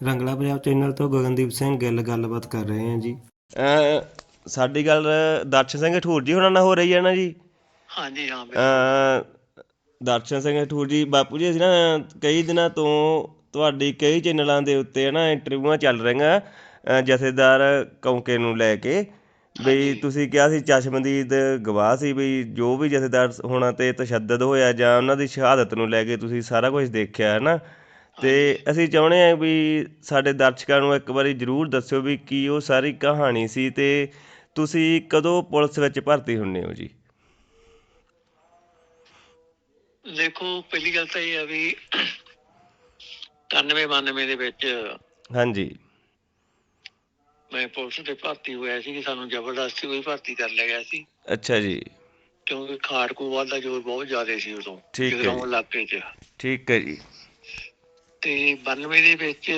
ਰੰਗਲਾ Punjab channel ਤੋਂ ਗਗਨਦੀਪ ਸਿੰਘ ਗਿੱਲ ਗੱਲਬਾਤ ਕਰ ਰਹੇ ਹਾਂ ਜੀ। ਅ ਸਾਡੀ ਗੱਲ ਦਰਸ਼ਨ ਸਿੰਘ ਠੂਰ ਜੀ ਉਹਨਾਂ ਨਾਲ ਹੋ ਰਹੀ ਹੈ ਨਾ ਜੀ? ਹਾਂਜੀ ਹਾਂ ਬਿਲਕੁਲ। ਅ ਦਰਸ਼ਨ ਸਿੰਘ ਠੂਰ ਜੀ ਬਾਪੂ ਜੀ ਅਸੀਂ ਨਾ ਕਈ ਦਿਨਾਂ ਤੋਂ ਤੁਹਾਡੀ ਕਈ ਚੈਨਲਾਂ ਦੇ ਉੱਤੇ ਨਾ ਇੰਟਰਵਿਊਆਂ ਚੱਲ ਰਹੀਆਂ ਜਥੇਦਾਰ ਕੌਂਕੇ ਨੂੰ ਲੈ ਕੇ। ਬਈ ਤੁਸੀਂ ਕਿਹਾ ਸੀ ਚਸ਼ਮਦੀਦ ਗਵਾਹ ਸੀ ਬਈ ਜੋ ਵੀ ਜਥੇਦਾਰ ਹੋਣਾ ਤੇ ਤਸ਼ੱਦਦ ਹੋਇਆ ਜਾਂ ਉਹਨਾਂ ਦੀ ਸ਼ਹਾਦਤ ਨੂੰ ਲੈ ਕੇ ਤੁਸੀਂ ਸਾਰਾ ਕੁਝ ਦੇਖਿਆ ਹੈ ਨਾ? ਤੇ ਅਸੀਂ ਚਾਹੁੰਦੇ ਹਾਂ ਵੀ ਸਾਡੇ ਦਰਸ਼ਕਾਂ ਨੂੰ ਇੱਕ ਵਾਰੀ ਜ਼ਰੂਰ ਦੱਸਿਓ ਵੀ ਕੀ ਉਹ ਸਾਰੀ ਕਹਾਣੀ ਸੀ ਤੇ ਤੁਸੀਂ ਕਦੋਂ ਪੁਲਿਸ ਵਿੱਚ ਭਰਤੀ ਹੁੰਨੇ ਹੋ ਜੀ? ਦੇਖੋ ਪਹਿਲੀ ਗੱਲ ਤਾਂ ਇਹ ਹੈ ਵੀ 91 92 ਦੇ ਵਿੱਚ ਹਾਂਜੀ। ਮੈਂ ਪੁਲਿਸ ਦੇ ਭਰਤੀ ਹੋਇਆ ਸੀ ਕਿ ਸਾਨੂੰ ਜ਼ਬਰਦਸਤੀ ਕੋਈ ਭਰਤੀ ਕਰ ਲਿਆ ਗਿਆ ਸੀ। ਅੱਛਾ ਜੀ। ਕਿਉਂਕਿ ਖਾੜਕੂਵਾਦ ਦਾ ਜ਼ੋਰ ਬਹੁਤ ਜ਼ਿਆਦਾ ਸੀ ਉਦੋਂ ਠੀਕ ਹੈ। ਇਲਾਕੇ 'ਚ ਠੀਕ ਹੈ ਜੀ। ਤੇ 92 ਦੇ ਵਿੱਚ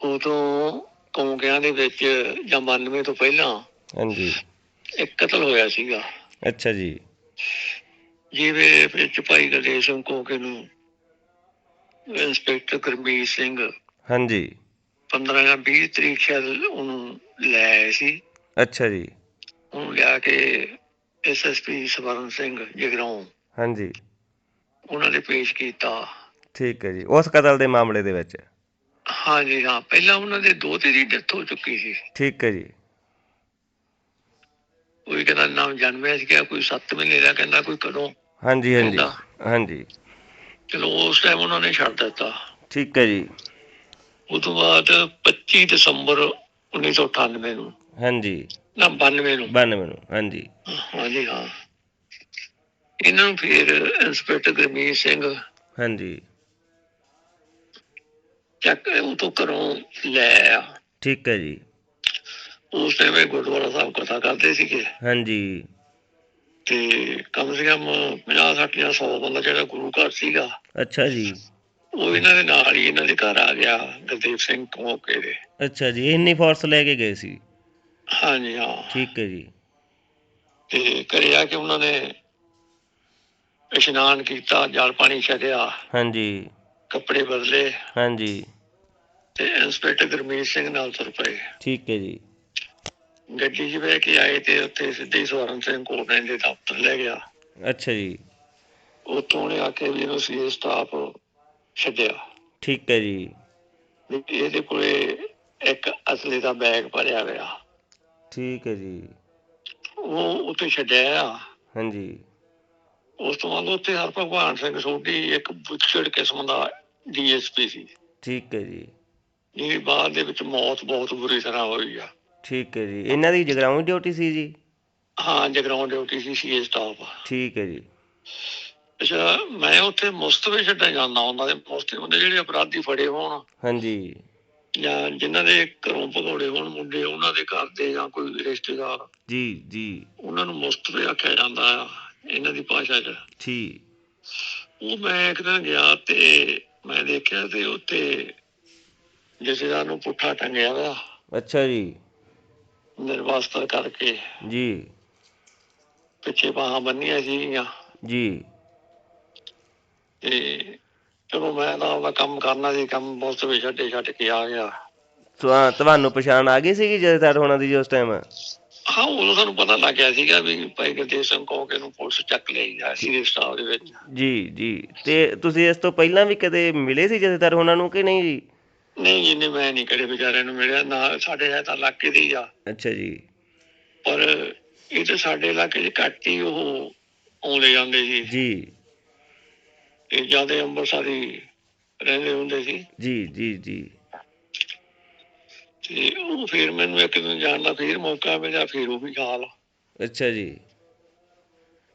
ਉਦੋਂ ਕੌਂਕਿਆਂ ਦੇ ਵਿੱਚ ਜਾਂ 92 ਤੋਂ ਪਹਿਲਾਂ ਹਾਂਜੀ। ਇੱਕ ਕਤਲ ਹੋਇਆ ਸੀਗਾ। ਅੱਛਾ ਜੀ। ਜਿਹਦੇ ਵਿੱਚ ਭਾਈ ਗਰਦੇਵ ਸਿੰਘ ਕੌਂਕੇ ਨੂੰ ਇੰਸਪੈਕਟਰ ਗੁਰਮੀਤ ਸਿੰਘ ਹਾਂਜੀ। 15 ਜਾਂ 20 ਤਰੀਕ ਸ਼ਾਇਦ ਉਹਨੂੰ ਲੈ ਆਏ ਸੀ। ਅੱਛਾ ਜੀ। ਉਹਨੂੰ ਲਿਆ ਕੇ ਐਸਐਸਪੀ ਸਵਰਨ ਸਿੰਘ ਜਗਰਾਉਂ ਹਾਂਜੀ। ਉਹਨਾਂ ਨੇ ਪੇਸ਼ ਕੀਤਾ। ਠੀਕ ਹੈ ਜੀ ਉਸ ਕਤਲ ਦੇ ਮਾਮਲੇ ਦੇ ਵਿੱਚ? ਹਾਂਜੀ ਹਾਂ ਪਹਿਲਾਂ ਉਹਨਾਂ ਦੇ ਦੋ ਤੇ ਦੀ ਡੈਥ ਹੋ ਚੁੱਕੀ ਸੀ। ਠੀਕ ਹੈ ਜੀ। ਕੋਈ ਕਹਿੰਦਾ ਨਾਮ ਜਨਮਿਆ ਸੀ ਕੋਈ 7 ਮਹੀਨੇ ਦਾ ਕਹਿੰਦਾ ਕੋਈ ਕਦੋਂ ਹਾਂਜੀ ਹਾਂਜੀ। ਹਾਂਜੀ। ਚਲੋ ਉਸ ਟਾਈਮ ਉਹਨਾਂ ਨੇ ਛੱਡ ਦਿੱਤਾ। ਠੀਕ ਹੈ ਜੀ। ਉਸ ਤੋਂ ਬਾਅਦ 25 ਦਸੰਬਰ 1998 ਨੂੰ। ਹਾਂਜੀ। ਨਾ 92 ਨੂੰ। 92 ਨੂੰ ਹਾਂਜੀ। ਹਾਂਜੀ ਹਾਂ। ਇਹਨਾਂ ਨੂੰ ਫਿਰ ਇੰਸਪੈਕਟਰ ਗੁਰਮੀਤ ਸਿੰਘ ਹਾਂਜੀ। ਚੱਕ ਉਹ ਤੋਂ ਘਰੋਂ ਲੈ ਆ। ਠੀਕ ਹੈ ਜੀ। ਉਸ ਟਾਈਮ ਇਹ ਗੁਰਦੁਆਰਾ ਸਾਹਿਬ ਕਥਾ ਕਰਦੇ ਸੀਗੇ। ਹਾਂਜੀ। ਤੇ ਕਮ ਸੇ ਕਮ 50 60 ਜਾਂ 100 ਬੰਦਾ ਜਿਹੜਾ ਗੁਰੂ ਘਰ ਸੀਗਾ। ਅੱਛਾ ਜੀ। ਉਹ ਇਹਨਾਂ ਦੇ ਨਾਲ ਹੀ ਇਹਨਾਂ ਦੇ ਘਰ ਆ ਗਿਆ ਗੁਰਦੇਵ ਸਿੰਘ ਕਮੋਕੇ ਦੇ ਅੱਛਾ ਜੀ ਇੰਨੀ ਫੋਰਸ ਲੈ ਕੇ ਗਏ ਸੀ। ਹਾਂਜੀ ਹਾਂ। ਠੀਕ ਹੈ ਜੀ। ਤੇ ਘਰੇ ਆ ਕੇ ਉਹਨਾਂ ਨੇ ਇਸ਼ਨਾਨ ਕੀਤਾ ਜਲ ਪਾਣੀ ਛਕਿਆ ਹਾਂਜੀ। ਕੱਪੜੇ ਬਦਲੇ। ਹਾਂਜੀ। ਤੇ ਇੰਸਪੈਕਟਰ ਗੁਰਮੀਤ ਸਿੰਘ ਨਾਲ ਤੁਰ ਪਏ। ਠੀਕ ਹੈ ਜੀ। ਗੱਡੀ 'ਚ ਬਹਿ ਕੇ ਆਏ ਤੇ ਉੱਥੇ ਸਿੱਧੇ ਹੀ ਸਵਰਨ ਸਿੰਘ ਕੋਲ ਦੇ ਦਫ਼ਤਰ ਲੈ ਗਿਆ। ਅੱਛਾ ਜੀ। ਉੱਥੋਂ ਉਹਨੇ ਆ ਕੇ ਵੀ ਇਹਨੂੰ ਸੀ ਸਟਾਫ ਛੱਡਿਆ। ਠੀਕ ਹੈ ਜੀ। ਵੀ ਇਹਦੇ ਕੋਲੇ ਇੱਕ ਅਸਲੇ ਦਾ ਬੈਗ ਭਰਿਆ ਹੋਇਆ। ਠੀਕ ਹੈ ਜੀ। ਉਹ ਉੱਥੇ ਛੱਡਿਆ ਆ। ਹਾਂਜੀ। ਉਸ ਤੋਂ ਬਾਅਦ ਉੱਥੇ ਹਰ ਭਗਵਾਨ ਸਿੰਘ ਸੋਢੀ ਇੱਕ ਬੁੱਚੜ ਕਿਸਮ ਦਾ ਡੀਐਸਪੀ ਸੀ। ਠੀਕ ਹੈ ਜੀ। ਜਿਹਦੀ ਬਾਅਦ ਦੇ ਵਿੱਚ ਮੌਤ ਬਹੁਤ ਬੁਰੀ ਤਰ੍ਹਾਂ ਹੋਈ ਆ। ਠੀਕ ਹੈ ਜੀ। ਇਹਨਾਂ ਦੀ ਜਗਰਾਉਂ ਡਿਊਟੀ ਸੀ ਜੀ? ਹਾਂ ਜਗਰਾਉਂ ਡਿਊਟੀ ਸੀ ਸੀਏ ਸਟਾਫ ਠੀਕ ਹੈ ਜੀ। ਅੱਛਾ ਮੈਂ ਉੱਥੇ ਮੁਸਤਫੇ ਛੱਡਣ ਜਾਂਦਾ ਹੁੰਦਾ ਤੇ ਮੁਸਤਫੇ ਹੁੰਦੇ ਜਿਹੜੇ ਅਪਰਾਧੀ ਫੜੇ ਹੋਣ। ਹਾਂਜੀ। ਜਾਂ ਜਿਨ੍ਹਾਂ ਦੇ ਘਰੋਂ ਭਗੌੜੇ ਹੋਣ ਮੁੰਡੇ ਉਹਨਾਂ ਦੇ ਘਰ ਦੇ ਜਾਂ ਕੋਈ ਰਿਸ਼ਤੇਦਾਰ। ਜੀ ਜੀ। ਉਹਨਾਂ ਨੂੰ ਮੁਸਤਫੇ ਆਖਿਆ ਜਾਂਦਾ ਆ ਇਹਨਾਂ ਦੀ ਭਾਸ਼ਾ 'ਚ। ਠੀਕ। ਉਹ ਮੈਂ ਇੱਕ ਦਿਨ ਗਿਆ ਤੇ ਮੈਂ ਦੇਖਿਆ ਤੇ ਉੱਤੇ ਜਥੇਦਾਰ ਨੂੰ ਪੁੱਠਾ ਟੰਗਿਆ ਹੋਇਆ ਅੱਛਾ ਜੀ। ਨਿਰਵਾਸਤਰ ਕਰਕੇ ਜੀ। ਪਿੱਛੇ ਬਾਹਾਂ ਬੰਨੀਆਂ ਸੀਗੀਆਂ। ਜੀ। ਤੇ ਚਲੋ ਮੈਂ ਤਾਂ ਆਪਦਾ ਕੰਮ ਕਰਨਾ ਸੀ ਕੰਮ ਬਹੁਤ ਵੇ ਛੱਡੇ ਛੱਡ ਕੇ ਆ ਗਿਆ। ਤੁਹਾ- ਤੁਹਾਨੂੰ ਪਛਾਣ ਆ ਗਈ ਸੀਗੀ ਜਥੇਦਾਰ ਹੋਣਾ ਦੀ ਜੀ ਉਸ ਟਾਈਮ ਹਾਂ ਉਦੋਂ ਸਾਨੂੰ ਪਤਾ ਲੱਗ ਗਿਆ ਸੀਗਾ ਵੀ ਭਾਈ ਗੁਰਦੇਵ ਸਿੰਘ ਕਹੋਗੇ ਨੂੰ ਪੁਲਿਸ ਚੱਕ ਲਈ ਆ ਸੀਰੀਅਸ ਸਟਾਫ ਦੇ ਵਿੱਚ। ਜੀ ਜੀ। ਤੇ ਤੁਸੀਂ ਇਸ ਤੋਂ ਪਹਿਲਾਂ ਵੀ ਕਦੇ ਮਿਲੇ ਸੀ ਜਥੇਦਾਰ ਹੋਣਾ ਨੂੰ ਕਿ ਨਹੀਂ ਜੀ? ਨਹੀਂ ਇਹਨੇ ਮੈਂ ਨਹੀਂ ਕਦੇ ਵਿਚਾਰਿਆਂ ਨੂੰ ਮਿਲਿਆ ਨਾ ਸਾਡੇ ਹੈ ਤਾਂ ਇਲਾਕੇ ਦੇ ਹੀ ਆ। ਅੱਛਾ ਜੀ। ਪਰ ਇਹ ਤਾਂ ਸਾਡੇ ਇਲਾਕੇ 'ਚ ਘੱਟ ਹੀ ਉਹ ਆਉਂਦੇ ਜਾਂਦੇ ਸੀ। ਜੀ। ਤੇ ਜ਼ਿਆਦਾ ਅੰਮ੍ਰਿਤਸਰੀ ਰਹਿੰਦੇ ਹੁੰਦੇ ਸੀ। ਜੀ ਜੀ ਜੀ। ਤੇ ਉਹ ਫਿਰ ਮੈਨੂੰ ਇੱਕ ਦਿਨ ਜਾਣ ਦਾ ਫਿਰ ਮੌਕਾ ਮਿਲਿਆ ਫਿਰ ਉਹ ਵੀ ਹਾਲ। ਅੱਛਾ ਜੀ।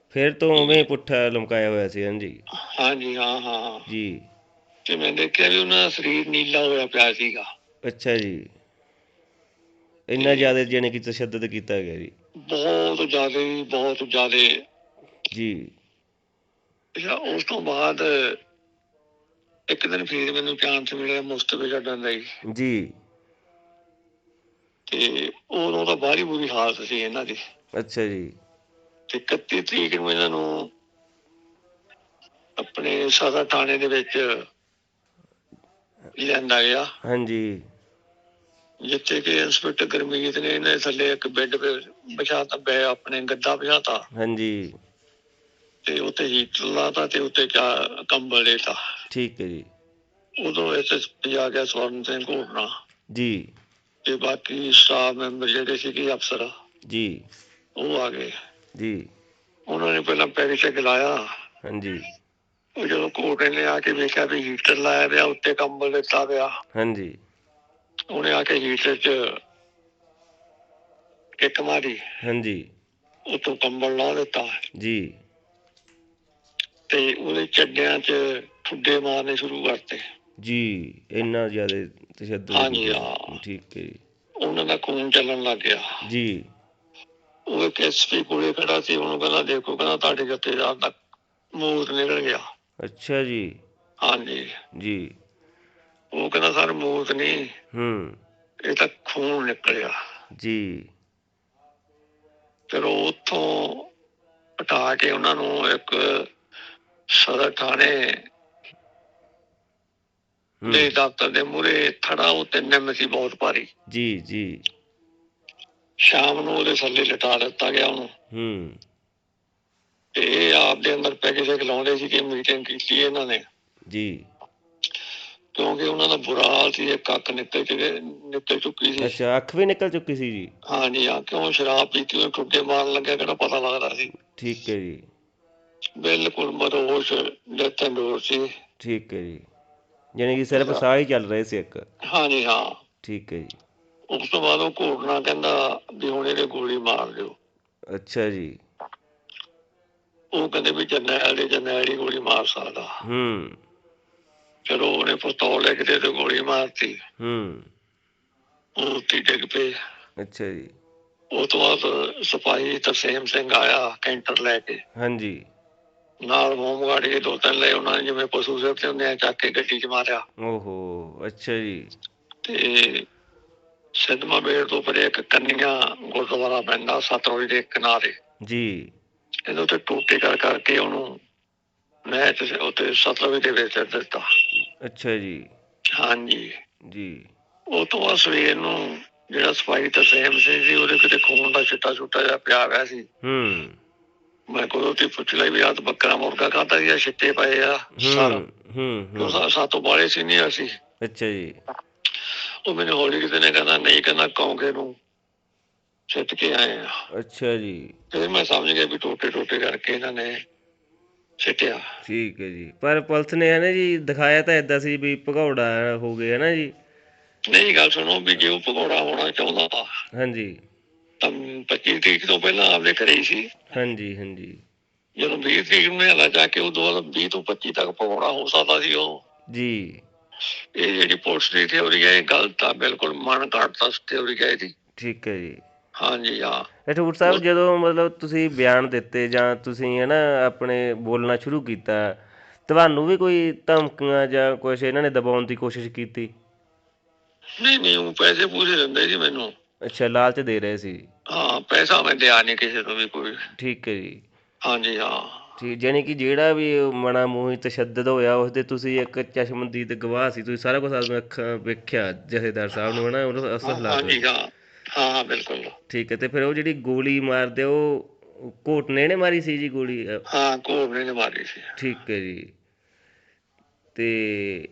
ਫਿਰ ਤੋਂ ਉਵੇਂ ਪੁੱਠਾ ਲਮਕਾਇਆ ਹੋਇਆ ਸੀ ਹਾਂਜੀ। ਹਾਂਜੀ ਹਾਂ ਹਾਂ। ਜੀ। ਤੇ ਮੈਂ ਦੇਖਿਆ ਵੀ ਉਹਨਾਂ ਦਾ ਸਰੀਰ ਨੀਲਾ ਹੋਇਆ ਪਿਆ ਸੀਗਾ। ਅੱਛਾ ਜੀ। ਇੰਨਾ ਜ਼ਿਆਦਾ ਜਾਣੀ ਕਿ ਤਸ਼ੱਦਦ ਕੀਤਾ ਗਿਆ ਜੀ। ਬਹੁਤ ਜ਼ਿਆਦਾ ਬਹੁਤ ਜ਼ਿਆਦਾ। ਜੀ। ਅੱਛਾ ਉਸ ਤੋਂ ਬਾਅਦ ਇੱਕ ਦਿਨ ਫਿਰ ਮੈਨੂੰ ਚਾਂਸ ਮਿਲਿਆ ਮੁਸਤਫੇ ਛੱਡਣ ਦਾ ਜੀ। ਤੇ ਉਦੋਂ ਤਾਂ ਬਾਹਲੀ ਬੁਰੀ ਹਾਲਤ ਸੀ ਇਹਨਾਂ ਦੀ। ਅੱਛਾ ਜੀ। ਤੇ 31 ਤਰੀਕ ਨੂੰ ਇਹਨਾਂ ਨੂੰ ਆਪਣੇ ਸਦਰ ਥਾਣੇ ਦੇ ਵਿੱਚ ਲਿਆਂਦਾ ਗਿਆ। ਹਾਂਜੀ। ਜਿੱਥੇ ਕਿ ਇੰਸਪੈਕਟਰ ਗਰਮੀਤ ਨੇ ਇਹਨੇ ਥੱਲੇ ਇੱਕ ਬੈੱਡ ਤੇ ਵਿਛਾਤਾ ਬੈ ਆਪਣੇ ਗੱਦਾ ਵਿਛਾਤਾ ਹਾਂਜੀ। ਤੇ ਉੱਤੇ ਹੀਟਰ ਲਾਤਾ ਤੇ ਉੱਤੇ ਚਾ ਕੰਬਲ ਦੇਤਾ ਠੀਕ ਹੈ ਜੀ। ਉਦੋਂ ਇੱਥੇ ਆ ਗਿਆ ਸਵਰਨ ਸਿੰਘ ਘੋਟਣਾ ਜੀ। ਤੇ ਬਾਕੀ ਸਟਾਫ ਮੈਂਬਰ ਜਿਹੜੇ ਸੀਗੇ ਅਫਸਰ ਜੀ। ਉਹ ਆ ਗਏ। ਜੀ। ਉਹਨਾਂ ਨੇ ਪਹਿਲਾਂ ਪੈਰੀ ਤੇ ਗਲਾਇਆ ਹਾਂਜੀ। ਜਦੋਂ ਘੋਟੇ ਨੇ ਆ ਕੇ ਵੇਖਿਆ ਵੀ ਹੀਟਰ ਲਾਇਆ ਪਿਆ ਉੱਤੇ ਕੰਬਲ ਦਿੱਤਾ ਪਿਆ। ਹਾਂਜੀ। ਉਹਨੇ ਆ ਕੇ ਹੀਟਰ 'ਚ ਇੱਕ ਮਾਰੀ। ਹਾਂਜੀ। ਉੱਤੋਂ ਕੰਬਲ ਲਾ ਦਿੱਤਾ। ਜੀ। ਤੇ ਉਹਦੇ ਚੱਡਿਆਂ 'ਚ ਠੁੱਡੇ ਮਾਰਨੇ ਸ਼ੁਰੂ ਕਰਤੇ। ਜੀ ਇੰਨਾ ਜ਼ਿਆਦਾ ਤਸ਼ੱਦਦ ਹਾਂਜੀ, ਕੀਤਾ। ਹਾਂ। ਠੀਕ ਹੈ ਜੀ। ਉਹਨਾਂ ਦਾ ਖੂਨ ਚੱਲਣ ਲੱਗ ਗਿਆ। ਜੀ। ਉਹ ਇੱਕ ਐਸਪੀ ਕੋਲੇ ਖੜਾ ਸੀ ਉਹਨੂੰ ਕਹਿੰਦਾ ਦੇਖੋ ਕਹਿੰਦਾ ਤੁਹਾਡੇ ਜੱਥੇਦਾਰ ਦਾ ਮੂਤ ਨਿਕਲ ਗਿਆ। ਅੱਛਾ ਜੀ। ਹਾਂਜੀ। ਜੀ। ਉਹ ਕਹਿੰਦਾ ਸਰ ਮੂਤ ਨਹੀਂ। ਹੂੰ। ਇਹ ਤਾਂ ਖੂਨ ਨਿਕਲਿਆ। ਜੀ। ਉਹ ਉੱਥੋਂ ਹਟਾ ਕੇ ਉਹਨਾਂ ਨੂੰ ਇੱਕ ਸਦਰ ਥਾਣੇ ਦੇ ਦਫ਼ਤਰ ਦੇ ਮੂਹਰੇ ਖੜਾ ਉੱਤੇ ਨਿੰਮ ਸੀ ਬਹੁਤ ਭਾਰੀ। ਜੀ ਜੀ। ਸ਼ਾਮ ਨੂੰ ਉਹਦੇ ਥੱਲੇ ਲਟਾ ਦਿੱਤਾ ਗਿਆ ਉਹਨੂੰ। ਹੂੰ। ਤੇ ਇਹ ਆਪ ਦੇ ਅੰਦਰ ਪੈਕੇ ਦੇ ਲਾਉਂਦੇ ਸੀ ਕਿ ਮੀਟਿੰਗ ਕੀਤੀ ਇਹਨਾਂ ਨੇ। ਜੀ। ਕਿਉਂਕਿ ਉਹਨਾਂ ਦਾ ਬੁਰਾ ਹਾਲ ਸੀ ਇੱਕ ਅੱਖ ਨਿਕਲ ਚੁੱਕੇ ਨਿਕਲ ਚੁੱਕੀ ਸੀ। ਅੱਛਾ ਅੱਖ ਵੀ ਨਿਕਲ ਚੁੱਕੀ ਸੀ ਜੀ? ਹਾਂਜੀ ਆ ਕਿਉਂ ਸ਼ਰਾਬ ਪੀਤੀ ਉਹ ਟੁੱਟੇ ਮਾਰਨ ਲੱਗਿਆ ਕਿਹੜਾ ਪਤਾ ਲੱਗਦਾ ਸੀ। ਠੀਕ ਹੈ ਜੀ। ਬਿਲਕੁਲ ਮਰੋਸ਼ ਜਤਨ ਡੋਰ ਸੀ। ਠੀਕ ਹੈ ਜੀ। ਯਾਨੀ ਕਿ ਸਿਰਫ ਸਾਹ ਹੀ ਚੱਲ ਰਹੇ ਸੀ ਇੱਕ। ਹਾਂਜੀ ਹਾਂ। ਠੀਕ ਹੈ ਜੀ। ਉਸ ਤੋਂ ਬਾਅਦ ਉਹ ਘੋੜਨਾ ਕਹਿੰਦਾ ਵੀ ਹੁਣ ਇਹਦੇ ਗੋਲੀ ਮਾਰ ਦਿਓ। ਅੱਛਾ ਜੀ। ਉਹ ਕਹਿੰਦੇ ਵੀ ਜਰਨੈਲ ਦੇ ਜਰਨੈਲ ਹੀ ਗੋਲੀ ਮਾਰ ਸਕਦਾ। ਹੂੰ। ਚਲੋ ਉਹਨੇ ਪਿਸਤੌਲ ਲੈ ਕੇ ਤੇ ਗੋਲੀ ਮਾਰਤੀ। ਹੂੰ। ਉਹ ਡਿੱਗ ਪਏ ਅੱਛਾ ਜੀ। ਉਹ ਤੋਂ ਬਾਅਦ ਸਿਪਾਹੀ ਤਰਸੇਮ ਸਿੰਘ ਆਇਆ ਕੈਂਟਰ ਲੈ ਕੇ। ਹਾਂਜੀ। ਨਾਲ ਹੋਮਗਾਰਡ ਦੇ ਦੋ ਤਿੰਨ ਲਏ ਉਹਨਾਂ ਨੇ ਜਿਵੇਂ ਪਸ਼ੂ ਸਿਰ ਤੇ ਹੁੰਦੇ ਆ ਚੱਕ ਕੇ ਗੱਡੀ 'ਚ ਮਾਰਿਆ। ਓਹੋ ਅੱਛਾ ਜੀ। ਤੇ ਸਿੱਧਮਾ ਬੇੜ ਤੋਂ ਪਰੇ ਇੱਕ ਕੰਨੀਆਂ ਗੁਰਦੁਆਰਾ ਪੈਂਦਾ ਸਤਲੁਜ ਦੇ ਕਿਨਾਰੇ। ਜੀ। ਇਹਦੇ ਉੱਤੇ ਟੋਟੇ ਕਰ ਕਰਕੇ ਉਹਨੂੰ ਮੈਂ ਤੇ ਉੱਤੇ ਸਤਲੁਜ ਦੇ ਵਿੱਚ ਦਿੱਤਾ। ਅੱਛਾ ਜੀ। ਹਾਂਜੀ। ਜੀ। ਉਹ ਤੋਂ ਬਾਅਦ ਸਵੇਰ ਨੂੰ ਜਿਹੜਾ ਸਫ਼ਾਈ ਤਰਸੇਮ ਸਿੰਘ ਸੀ ਉਹਦੇ ਕਿਤੇ ਖੂਨ ਦਾ ਛਿੱਟਾ ਛੁੱਟਾ ਜਿਹਾ ਪਿਆ ਹੋਇਆ ਸੀ। ਹੂੰ। ਮੈਂ ਕੋਲ ਤੇ ਪੁੱਛ ਲਈ ਵੀ ਆ ਤਾਂ ਬੱਕਰਾ ਮੁਰਗਾ ਖਾਤਾ ਜਾਂ ਛਿੱਟੇ ਪਏ ਆ ਸਾਰਾ। ਹੂੰ ਹੂੰ। ਸਾ- ਸਾਤੋਂ ਬਾਲੇ ਸੀ। ਨਹੀਂ ਅਸੀਂ ਅੱਛਾ ਜੀ। ਉਹ ਮੈਨੂੰ ਹੌਲੀ ਕਿਤੇ ਨੇ ਕਹਿੰਦਾ ਨਹੀਂ ਕਹਿੰਦਾ ਕੌਂਕੇ ਨੂੰ। ਛਿੱਟ ਕੇ ਆਏ ਆ। ਅੱਛਾ ਜੀ। ਫਿਰ ਮੈਂ ਸਮਝ ਗਿਆ ਵੀ ਟੋਟੇ ਟੋਟੇ ਕਰਕੇ ਇਹਨਾਂ ਨੇ ਛਿੱਟਿਆ ਠੀਕ ਹੈ ਜੀ। ਪਰ ਪੁਲਿਸ ਨੇ ਹੈ ਨਾ ਜੀ ਦਿਖਾਇਆ ਤਾਂ ਇਦਾਂ ਸੀ ਵੀ ਭਗੌੜਾ ਹੋ ਗਿਆ ਨਾ ਜੀ। ਨਹੀਂ ਗੱਲ ਸੁਣੋ ਵੀ ਜੇ ਉਹ ਭਗੌੜਾ ਹੋਣਾ ਚਾਹੁੰਦਾ ਹਾਂਜੀ। ਤਾਂ 25 ਤਰੀਕ ਤੋਂ ਪਹਿਲਾਂ ਆਪਦੇ ਘਰੇ ਹੀ ਸੀ। ਹਾਂਜੀ ਹਾਂਜੀ। ਜਦੋਂ 20 ਤਰੀਕ ਨੂੰ ਹਲਾ ਜਾ ਕੇ ਉਹ ਤੋਂ ਬਾਅਦ 20 ਤੋਂ 25 ਤੱਕ ਭਗੌੜਾ ਹੋ ਸਕਦਾ ਸੀ ਉਹ ਜੀ। ਇਹ ਜਿਹੜੀ ਪੁਲਿਸ ਦੀ ਥਿਉਰੀ ਹੈ ਇਹ ਗਲਤ ਆ ਬਿਲਕੁਲ ਮਨ ਘੜਤਾ ਥਿਉਰੀ ਹੈ ਇਹਦੀ। ਠੀਕ ਹੈ ਜੀ। ਹਾਂਜੀ ਹਾਂ। ਇਹ ਠੂਰ ਸਾਹਿਬ ਜਦੋਂ ਮਤਲਬ ਤੁਸੀਂ ਬਿਆਨ ਦਿੱਤੇ ਜਾਂ ਤੁਸੀਂ ਹੈ ਨਾ ਆਪਣੇ ਬੋਲਣਾ ਸ਼ੁਰੂ ਕੀਤਾ ਤੁਹਾਨੂੰ ਵੀ ਕੋਈ ਧਮਕੀਆਂ ਜਾਂ ਕੁਝ ਇਹਨਾਂ ਨੇ ਦਬਾਉਣ ਦੀ ਕੋਸ਼ਿਸ਼ ਕੀਤੀ? ਨਹੀਂ ਨਹੀਂ ਉਹ ਪੈਸੇ ਪੂਰੇ ਦਿੰਦੇ ਜੀ ਮੈਨੂੰ। ਅੱਛਾ ਲਾਲਚ ਦੇ ਰਹੇ ਸੀ? ਹਾਂ ਪੈਸਾ ਮੈਂ ਦਿਆ ਨਹੀਂ ਕਿਸੇ ਤੋਂ ਵੀ ਕੋਈ। ਠੀਕ ਹੈ ਜੀ। ਹਾਂਜੀ ਹਾਂ। ਠੀਕ ਯਾਨੀ ਕਿ ਜਿਹੜਾ ਵੀ ਮਨਾ ਮੂੰਹੀ ਤਸ਼ੱਦਦ ਹੋਇਆ ਉਸ ਦੇ ਤੁਸੀਂ ਇੱਕ ਚਸ਼ਮਦੀਦ ਗਵਾਹ ਸੀ ਤੁਸੀਂ ਸਾਰਾ ਕੁਝ ਆਪਣੀਆਂ ਅੱਖਾਂ ਵੇਖਿਆ ਜਥੇਦਾਰ ਸਾਹਿਬ ਨੂੰ ਹਨਾ ਉਹਨੂੰ ਅਸਰ ਲਾ ਹਾਂਜੀ ਹਾਂ। ਹਾਂ ਹਾਂ ਬਿਲਕੁਲ। ਠੀਕ ਹੈ ਤੇ ਫਿਰ ਉਹ ਜਿਹੜੀ ਗੋਲੀ ਮਾਰਦੇ ਉਹ ਘੋਟਨੇ ਨੇ ਮਾਰੀ ਸੀ ਜੀ ਗੋਲੀ? ਹਾਂ ਕੋਬਰੇ ਨੇ ਮਾਰੀ ਸੀ। ਠੀਕ ਹੈ ਜੀ। ਤੇ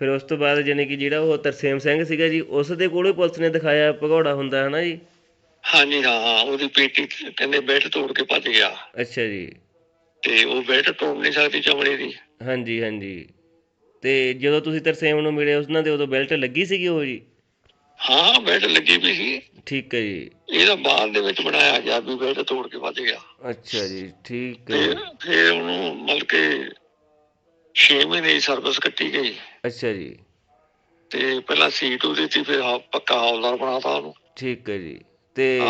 ਫਿਰ ਉਸ ਤੋਂ ਬਾਅਦ ਯਾਨੀ ਕਿ ਜਿਹੜਾ ਉਹ ਤਰਸੇਮ ਸਿੰਘ ਸੀਗਾ ਜੀ ਉਸ ਦੇ ਕੋਲੋਂ ਹੀ ਪੁਲਿਸ ਨੇ ਦਿਖਾਇਆ ਭਗੌੜਾ ਹੁੰਦਾ ਹਨਾ ਜੀ? ਹਾਂਜੀ ਹਾਂ ਹਾਂ ਉਹਦੀ ਪੇਟੀ ਕਹਿੰਦੇ ਬੈਠ ਤੋੜ ਕੇ ਭੱਜ ਗਿਆ। ਅੱਛਾ ਜੀ। ਤੇ ਉਹ ਬੈਠ ਤੋੜ ਨਹੀਂ ਸਕਦੀ ਚਮੜੇ ਦੀ। ਹਾਂਜੀ ਹਾਂਜੀ। ਤੇ ਜਦੋਂ ਤੁਸੀਂ ਤਰਸੇਮ ਨੂੰ ਮਿਲੇ ਉਹਨਾਂ ਦੇ ਉਦੋਂ ਬੈਲਟ ਲੱਗੀ ਸੀਗੀ ਉਹ ਜੀ? ਹਾਂ ਬੈਠ ਲੱਗੀ ਵੀ ਸੀ। ਠੀਕ ਹੈ ਜੀ। ਇਹਦਾ ਬਾਅਦ ਦੇ ਵਿੱਚ ਬਣਾਇਆ ਗਿਆ ਵੀ ਬੈਠ ਤੋੜ ਕੇ ਭੱਜ ਗਿਆ। ਅੱਛਾ ਜੀ ਠੀਕ ਹੈ। ਫਿਰ ਉਹਨੂੰ ਮਤਲਬ ਕਿ 6 ਮਹੀਨੇ ਦੀ ਸਰਵਿਸ ਕੱਟੀ ਗਈ। ਅੱਛਾ ਜੀ। ਤੇ ਪਹਿਲਾਂ ਸੀਟ ਉਹਦੀ ਸੀ ਫਿਰ ਪੱਕਾ ਹੌਲਦਾਰ ਬਣਾਤਾ ਉਹਨੂੰ। ਠੀਕ ਹੈ ਜੀ। ਤੇ।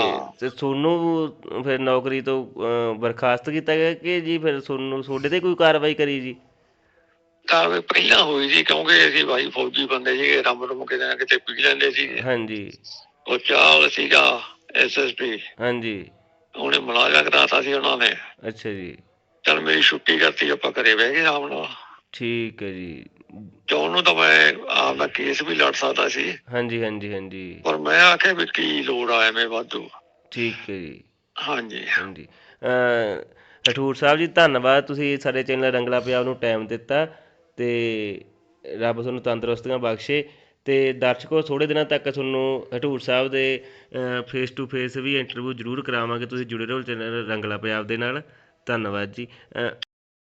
ਤੇ ਤੁਹਾਨੂੰ ਫਿਰ ਨੌਕਰੀ ਤੋਂ ਬਰਖਾਸਤ ਕੀਤਾ ਗਿਆ ਕਿ ਜੀ ਫਿਰ ਤੁਹਾਨੂੰ ਤੁਹਾਡੇ ਤੇ ਕੋਈ ਕਾਰਵਾਈ ਕਰੀ ਜੀ? ਕਾਰਵਾਈ ਪਹਿਲਾਂ ਹੋਈ ਸੀ ਕਿਉਂਕਿ ਅਸੀਂ ਭਾਈ ਫੌਜੀ ਬੰਦੇ ਸੀਗੇ ਰੰਮ ਰੁਮ ਕਿਤੇ ਨਾ ਕਿਤੇ ਪੀ ਲੈਂਦੇ ਸੀ। ਹਾਂਜੀ। ਉਹ ਚਾਵਲ ਸੀਗਾ ਐਸਐਸਪੀ ਹਾਂਜੀ। ਉਹਨੇ ਮੁਲਾਜ਼ਾ ਕਰਾਤਾ ਸੀ ਉਹਨਾਂ ਨੇ। ਅੱਛਾ ਜੀ। ਚਲ ਮੇਰੀ ਛੁੱਟੀ ਕਰਤੀ ਆਪਾਂ ਘਰੇ ਬਹਿ ਗਏ ਆਰਾਮ ਨਾਲ। ਠੀਕ ਹੈ ਜੀ। ਚਾਹੁਣ ਨੂੰ ਤਾਂ ਮੈਂ ਆਪਦਾ ਕੇਸ ਵੀ ਲੜ ਸਕਦਾ ਸੀ। ਹਾਂਜੀ ਹਾਂਜੀ ਹਾਂਜੀ। ਪਰ ਮੈਂ ਆਖਿਆ ਵੀ ਕੀ ਲੋੜ ਆ ਐਵੇਂ ਵਾਧੂ। ਠੀਕ ਹੈ ਜੀ। ਹਾਂਜੀ। ਹਾਂਜੀ। ਅ ਹਠੂਰ ਸਾਹਿਬ ਜੀ ਧੰਨਵਾਦ। ਤੁਸੀਂ ਸਾਡੇ ਚੈਨਲ ਰੰਗਲਾ ਪੰਜਾਬ ਨੂੰ ਟਾਈਮ ਦਿੱਤਾ। ਤੇ ਰੱਬ ਤੁਹਾਨੂੰ ਤੰਦਰੁਸਤੀਆਂ ਬਖਸ਼ੇ ਤੇ ਦਰਸ਼ਕੋ ਥੋੜੇ ਦਿਨਾਂ ਤੱਕ ਤੁਹਾਨੂੰ ਹਟੂਰ ਸਾਹਿਬ ਦੇ ਫੇਸ ਟੂ ਫੇਸ ਵੀ ਇੰਟਰਵਿਊ ਜ਼ਰੂਰ ਕਰਾਵਾਂਗੇ। ਤੁਸੀਂ ਜੁੜੇ ਰਹੋ ਚੈਨਲ ਰੰਗਲਾ ਪੰਜਾਬ ਦੇ ਨਾਲ। ਧੰਨਵਾਦ ਜੀ।